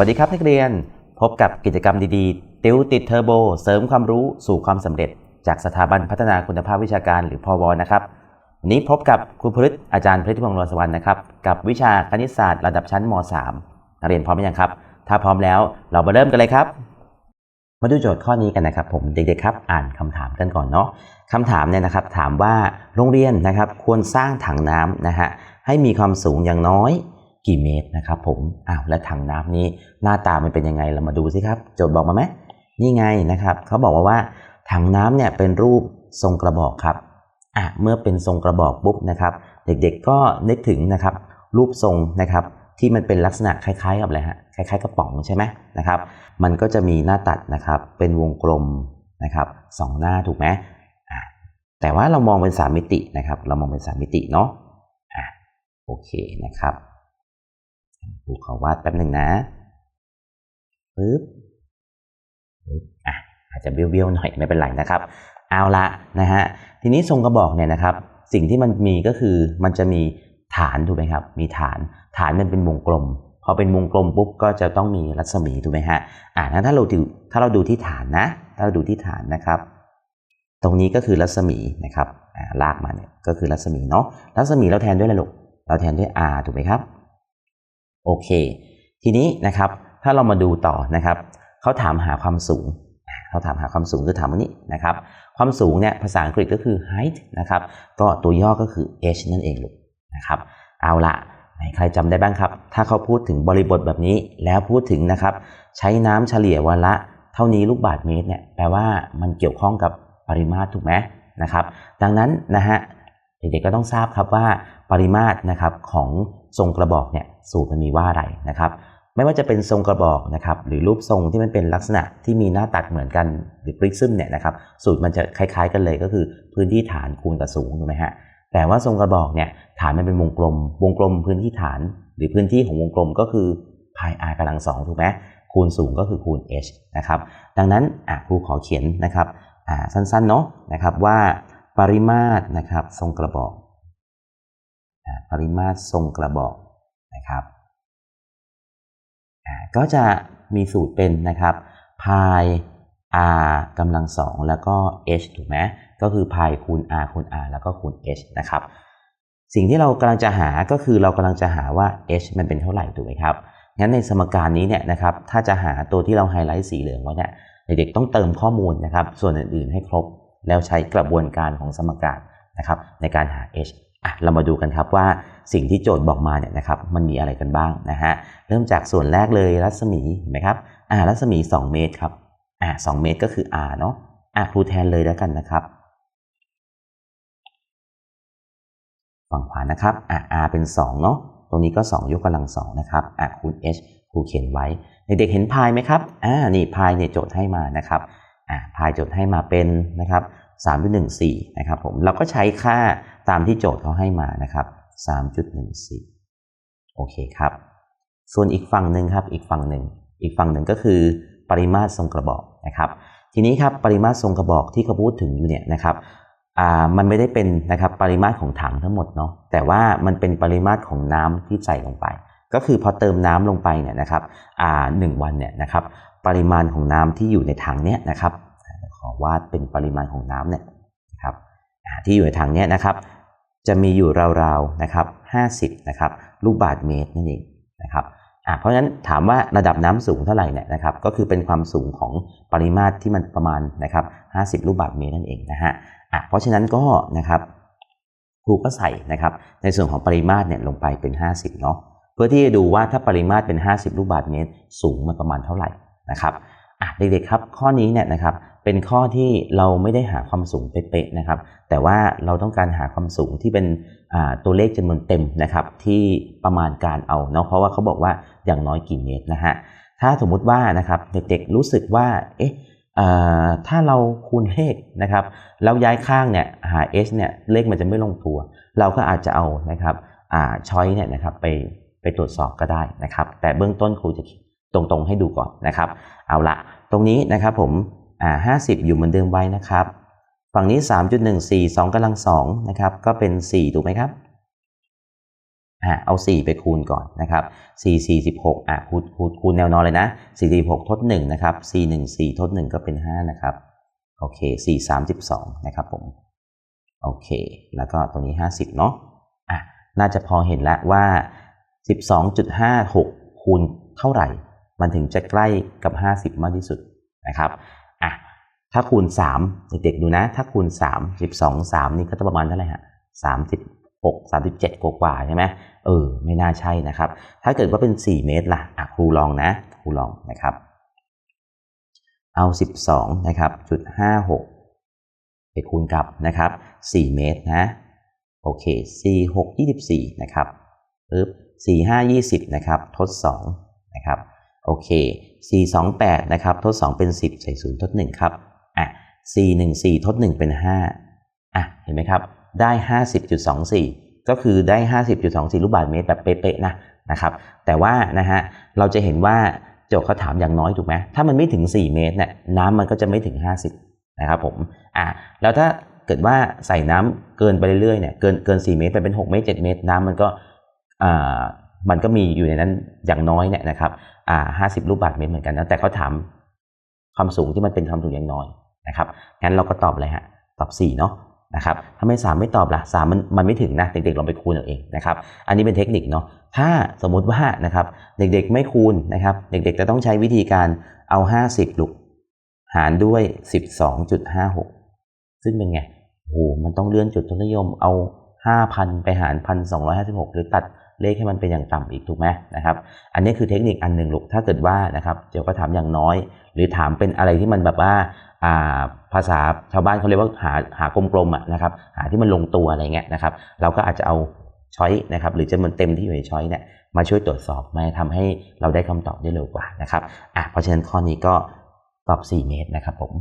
วัสดีครับนักเรียน พบกับกิจกรรมดีๆ ติวติดเทอร์โบ เสริมความรู้สู่ความสำเร็จ จากสถาบันพัฒนาคุณภาพวิชาการหรือพอวนะครับวันนี้พบกับครูพฤษอาจารย์พฤทธิพงศ์รสวรรค์นะครับกับวิชาคณิตศาสตร์ระดับชั้นม .3 นักเรียนพร้อมหรือยังครับ ถ้าพร้อมแล้วเรามาเริ่มกันเลยครับ มาดูโจทย์ข้อนี้กันนะครับ ผมเด็กๆครับ อ่านคำถามกันก่อนเนาะคำถามเนี่ยนะครับถามว่าโรงเรียนนะครับควรสร้างถังน้ำนะฮะให้มีความสูงอย่างน้อย กี่เมตรนะครับผมอ้าวและถังน้ำนี้หน้าตามันเป็นยังไงเรามาดูสิครับโจทย์บอกมาไหมนี่ไงนะครับเขาบอกมาว่าถังน้ำเนี่ยเป็นรูปทรงกระบอกครับอะเมื่อเป็นทรงกระบอกปุ๊บนะครับ เด็กๆก็นึกถึงนะครับ รูปทรงนะครับที่มันเป็นลักษณะคล้ายๆกับอะไรฮะคล้ายๆกระป๋องใช่ไหมนะครับ มันก็จะมีหน้าตัดนะครับเป็นวงกลมนะครับสองหน้าถูกไหมอะแต่ว่าเรามองเป็นสามมิตินะครับ เรามองเป็นสามมิติเนาะอะโอเคนะครับ ครูขอวาดแป๊บหนึ่งนะปึ๊บปึ๊บอะอาจจะเบี้ยวๆหน่อยไม่เป็นไรนะครับ เอาละนะฮะทีนี้ทรงกระบอกเนี่ยนะครับ สิ่งที่มันมีก็คือมันจะมีฐานถูกไหมครับ มีฐานฐานมันเป็นวงกลมพอเป็นวงกลมปุ๊บก็จะต้องมีรัศมีถูกไหมฮะอ่าถ้าเราดูถ้าเราดูที่ฐานนะ ถ้าเราดูที่ฐานนะครับ ตรงนี้ก็คือรัศมีนะครับลากมาเนี่ยก็คือรัศมีเนาะรัศมีเราแทนด้วยอะไรลูกเราแทนด้วย r ถูกไหมครับ โอเค ทีนี้นะครับถ้าเรามาดูต่อนะครับเขาถามหาความสูงเขาถามหาความสูงคือถามว่านี้นะครับ ความสูงเนี่ยภาษาอังกฤษก็คือ height นะครับ ก็ตัวย่อก็คือ h นั่นเองลูกนะครับ เอาละใครจำได้บ้างครับ ถ้าเขาพูดถึงบริบทแบบนี้แล้วพูดถึงนะครับ ใช้น้ำเฉลี่ยวันละ เท่านี้ลูกบาศก์เมตรเนี่ยแปลว่ามันเกี่ยวข้องกับปริมาตรถูกไหมนะครับ ดังนั้นนะฮะเด็กๆก็ต้องทราบครับว่าปริมาตรนะครับของ ทรงกระบอกเนี่ยสูตรมันมีว่าอะไรนะครับ ไม่ว่าจะเป็นทรงกระบอกนะครับหรือรูปทรงที่มันเป็นลักษณะที่มีหน้าตัดเหมือนกันหรือปริซึมเนี่ยนะครับสูตรมันจะคล้าย ๆ กันเลยก็คือพื้นที่ฐานคูณกับสูงถูกไหมฮะแต่ว่าทรงกระบอกเนี่ยฐานมันเป็นวงกลม วงกลมพื้นที่ฐาน หรือพื้นที่ของวงกลมก็คือพาย r กำลังสองถูกไหมคูณสูงก็คือคูณ h นะครับดังนั้นครูขอเขียนนะครับสั้นๆเนาะนะครับว่าปริมาตรนะครับทรงกระบอก ปริมาตรทรงกระบอกนะครับ ก็จะมีสูตรเป็นนะครับ pi r กำลังสองแล้วก็ h ถูกไหมก็คือ pi คูณ r คูณ r แล้วก็คูณ h นะครับ สิ่งที่เรากำลังจะหาก็คือเรากำลังจะหาว่า h มันเป็นเท่าไหร่ถูกไหมครับ งั้นในสมการนี้เนี่ยนะครับ ถ้าจะหาตัวที่เราไฮไลท์สีเหลืองไว้เนี่ยเด็กๆต้องเติมข้อมูลนะครับ ส่วนอื่นๆให้ครบ แล้วใช้กระบวนการของสมการนะครับในการหา h อะเรามาดูกันครับว่าสิ่งที่โจทย์บอกมาเนี่ยนะครับมันมีอะไรกันบ้างนะฮะเริ่มจากส่วนแรกเลยรัศมีเห็นไหมครับอ่ารัศมี 2 เมตรครับอ่า2เมตรก็คือ r เนาะอ่าครูแทนเลยแล้วกันนะครับฝั่งขวานะครับอ่า r เป็น2เนาะตรงนี้ก็ 2 ยกกำลัง2นะครับอ่าคูณ h ครูเขียนไว้เด็กๆเห็นพายไหมครับอ่านี่พายเนี่ยโจทย์ให้มานะครับอ่าพายโจทย์ให้มาเป็นนะครับ3.14นะครับผมเราก็ใช้ค่า ตามที่โจทย์เขาให้มานะครับ 3.14 โอเคครับ ส่วนอีกฝั่งหนึ่งครับ อีกฝั่งหนึ่ง อีกฝั่งหนึ่งก็คือปริมาตรทรงกระบอกนะครับ ทีนี้ครับปริมาตรทรงกระบอกที่เขาพูดถึงอยู่เนี่ยนะครับอ่ามันไม่ได้เป็นนะครับปริมาตรของถังทั้งหมดเนาะแต่ว่ามันเป็นปริมาตรของน้ำที่ใส่ลงไป ก็คือพอเติมน้ำลงไปเนี่ยนะครับอ่าหนึ่งวันเนี่ยนะครับปริมาณของน้ำที่อยู่ในถังเนี่ยนะครับขอวาดเป็นปริมาณของน้ำเนี่ยนะครับอ่าที่อยู่ในถังเนี่ยนะครับ จะมีอยู่ราวๆนะครับ50นะครับลูกบาศก์เมตรนั่นเองนะครับอ่าเพราะฉะนั้นถามว่าระดับน้ำสูงเท่าไหร่เนี่ยนะครับก็คือเป็นความสูงของปริมาตรที่มันประมาณนะครับ50 ลูกบาศก์เมตรนั่นเองนะฮะอะเพราะฉะนั้นก็นะครับครูก็ใส่นะครับในส่วนของปริมาตรเนี่ยลงไปเป็น 50เนาะเพื่อที่จะดูว่าถ้าปริมาตรเป็น 50 ลูกบาศก์เมตร สูงมันประมาณเท่าไหร่นะครับ อะเด็กๆครับ ข้อนี้เนี่ยนะครับเป็นข้อที่เราไม่ได้หาความสูงเป๊ะๆนะครับ แต่ว่าเราต้องการหาความสูงที่เป็นตัวเลขจำนวนเต็มนะครับ ที่ประมาณการเอาเนาะเพราะว่าเขาบอกว่าอย่างน้อยกี่เมตรนะฮะถ้าสมมุติว่านะครับเด็กๆรู้สึกว่าเอ๊ะถ้าเราคูณเลขนะครับแล้วย้ายข้างเนี่ยหา h เนี่ยเลขมันจะไม่ลงตัว เราก็อาจจะเอานะครับช้อยเนี่ยนะครับไปไปตรวจสอบก็ได้นะครับ แต่เบื้องต้นครูจะ ตรงๆให้ดูก่อนนะครับ เอาละตรงนี้นะครับผมอ่า50 อยู่เหมือนเดิมไว้นะครับ ฝั่งนี้ 3.14 2กำลัง2นะครับ ก็เป็น 4 ถูกไหมครับอะเอา 4 ไปคูณก่อนนะครับ 4 46อะคูณคูณคูณแนวนอนเลยนะ 4 4 6 ทด 1 นะครับ 4 1 4 ทด 1 ก็เป็น 5 นะครับ โอเค 4 32 นะครับผม โอเค แล้วก็ตรงนี้ 50 เนาะอะน่าจะพอเห็นแล้วว่า 12.56 คูณเท่าไหร่ มันถึงจะใกล้กับ 50 มากที่สุดนะครับอะถ้าคูณ 3 เด็กๆดูนะ ถ้าคูณ 3 12 3 นี่ก็จะประมาณเท่าไหร่ฮะ36 37 กว่าๆใช่ไหมเออ ไม่น่าใช่นะครับ ถ้าเกิดว่าเป็น 4 เมตรล่ะอะครูลองนะครูลองนะครับ เอา 12 นะครับจุด56ไปคูณกับนะครับ 4 เมตรนะโอเค 4 6 24 นะครับปึ๊บ4 5 20 นะครับ ทด 2 นะครับ โอเค 4 2 8 นะครับ ทด 2 เป็น 10 ใส่0ทด 1 ครับ อะ 4 1 4 ทด 1 เป็น 5 อะ เห็นไหมครับ ได้ 50.24 ก็คือได้ 50.24 ลูกบาศก์เมตรแบบเป๊ะๆนะ นะครับ แต่ว่านะฮะ เราจะเห็นว่าโจทย์เขาถามอย่างน้อยถูกไหม ถ้ามันไม่ถึง 4 เมตรเนี่ยน้ำมันก็จะไม่ถึง 50 นะครับผม อะ แล้วถ้าเกิดว่าใส่น้ำเกินไปเรื่อยๆเนี่ย เกินเกิน 4 เมตรไปเป็น 6 เมตร 7 เมตร น้ำมันก็ อ่า มันก็มีอยู่ในนั้นอย่างน้อยเนี่ยนะครับ อ่า50ลูกบาศก์เมตรเหมือนกันนะแต่เขาถามความสูงที่มันเป็นความสูงอย่างน้อยนะครับงั้นเราก็ตอบเลยฮะตอบ4เนาะนะครับถ้าไม่3ไม่ตอบล่ะ3มันมันไม่ถึงนะเด็กๆลองไปคูณเอาเองนะครับ อันนี้เป็นเทคนิคเนาะถ้าสมมุติว่านะครับเด็กๆไม่คูณนะครับ เด็กๆจะต้องใช้วิธีการเอา 50 ลูก หารด้วย 12.56 ซึ่งเป็นไงโอ้โหมันต้องเลื่อนจุดทศนิยมเอา 5,000 ไปหาร 1,256 หรือตัด เลขให้มันเป็นอย่างต่ำอีกถูกไหมนะครับ อันนี้คือเทคนิคอันหนึ่งลูกถ้าเกิดว่านะครับเดี๋ยวก็ถามอย่างน้อย หรือถามเป็นอะไรที่มันแบบว่าภาษาชาวบ้านเขาเรียกว่าหาหากลมๆอะนะครับ หาที่มันลงตัวอะไรเงี้ยนะครับ เราก็อาจจะเอาช้อยนะครับ หรือจำนวนเต็มที่อยู่ในช้อยเนี่ยมาช่วยตรวจสอบมาทำให้เราได้คำตอบได้เร็วกว่านะครับอะเพราะฉะนั้นข้อนี้ก็ตอบ 4 เมตรนะครับผม